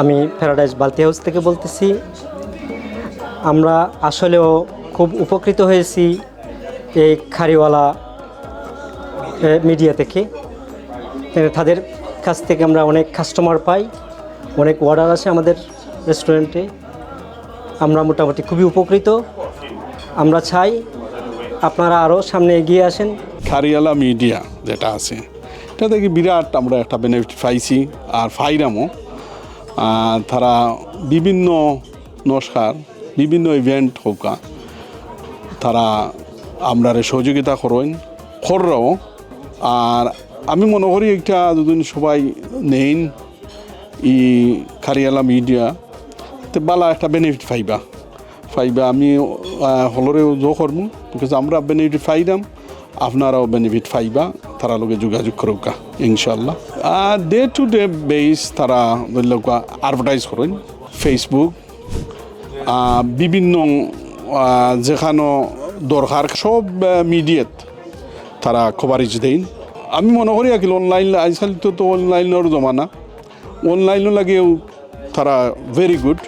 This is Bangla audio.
আমি প্যারাডাইজ বালতি হাউস থেকে বলতেছি। আমরা আসলেও খুব উপকৃত হয়েছি এই খাড়িওয়ালা এ, মিডিয়া থেকে। তাদের কাছ থেকে আমরা অনেক কাস্টমার পাই অনেক অর্ডার আছে আমাদের রেস্টুরেন্টে আমরা মোটামুটি খুবই উপকৃত। আমরা চাই আপনারা আরও সামনে এগিয়ে আসেন। খারিয়ালা মিডিয়া যেটা আছে এটা থেকে বিরাট আমরা একটা বেনিফিট পাইছি। আর ফাইরামও তারা বিভিন্ন নস্কার, বিভিন্ন ইভেন্ট হোকা, তারা আমরা সহযোগিতা করেন, কররাও। আর আমি মনে করি একটা দুদিন সবাই নেইন ই খারিয়ালা মিডিয়া তে বালা একটা বেনিফিট পাইবা। পাইবা, আমি হলরেও জো করব বিকজ আমরা বেনিফিট পাইলাম আপনারাও বেনিফিট পাইবা। তারা লগে যোগাযোগ করুকা ইনশাল্লাহ ডে টু ডে বেস তারা ধরি লোক অ্যাডভার্টাইজ করেন ফেসবুক বিভিন্ন যেখানো দরকার সব মিডিয়াত তারা কভারেজ দেন। আমি মনে করি আকিল অনলাইন আজকাল তো অনলাইনের জমানা। অনলাইনও লাগেও তারা ভেরি গুড